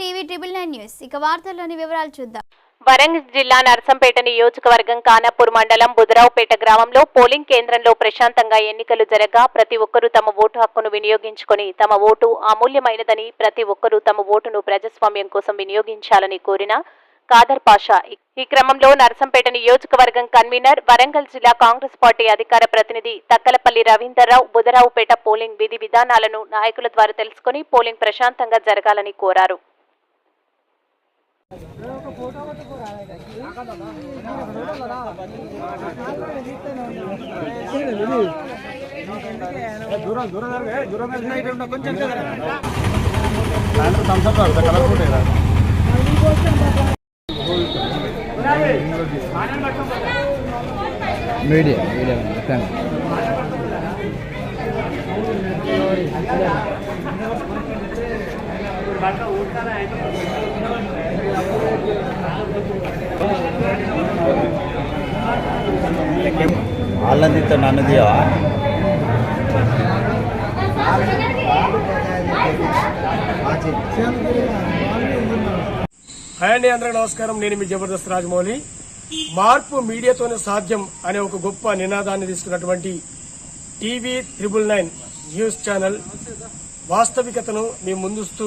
TV triple nine news. ఇక వార్తల్లోని వివరాలు చూద్దాం. వరంగల్ జిల్లా నర్సంపేట నియోజకవర్గం కానాపూర్ మండలం బుదరావుపేట గ్రామంలో పోలింగ్ కేంద్రంలో ప్రశాంతంగా ఎన్నికలు జరగా ప్రతి ఒక్కరూ తమ ఓటు హక్కును వినియోగించుకొని తమ ఓటు అమూల్యమైనదని ప్రతి ఒక్కరూ తమ ఓటును ప్రజాస్వామ్యం కోసం వినియోగించాలని కోరిన కాదర్ పాషా. ఈ క్రమంలో నర్సంపేట నియోజకవర్గం కన్వీనర్ వరంగల్ జిల్లా కాంగ్రెస్ పార్టీ అధికార ప్రతినిధి తక్కలపల్లి రవీందర్రావు బుధరావుపేట పోలింగ్ విధి విధానాలను నాయకుల ద్వారా తెలుసుకుని పోలింగ్ ప్రశాంతంగా జరగాలని కోరారు. దూరం దూరం దూరం జరగ, కొంచెం జరగ. సాయంత్రం thumbs up తాగుతా, colourful మీడియా మీడియా తీస్తా నన్ను తీయవా హాయ్ అండి అందరికీ నమస్కారం. నేను మీ జబర్దస్త్ రాజమౌళి. మార్పు మీడియాతోనే సాధ్యం అనే ఒక గొప్ప నినాదాన్ని తీసుకున్నటువంటి TV triple nine news channel వాస్తవికతను మీ ముందుస్తూ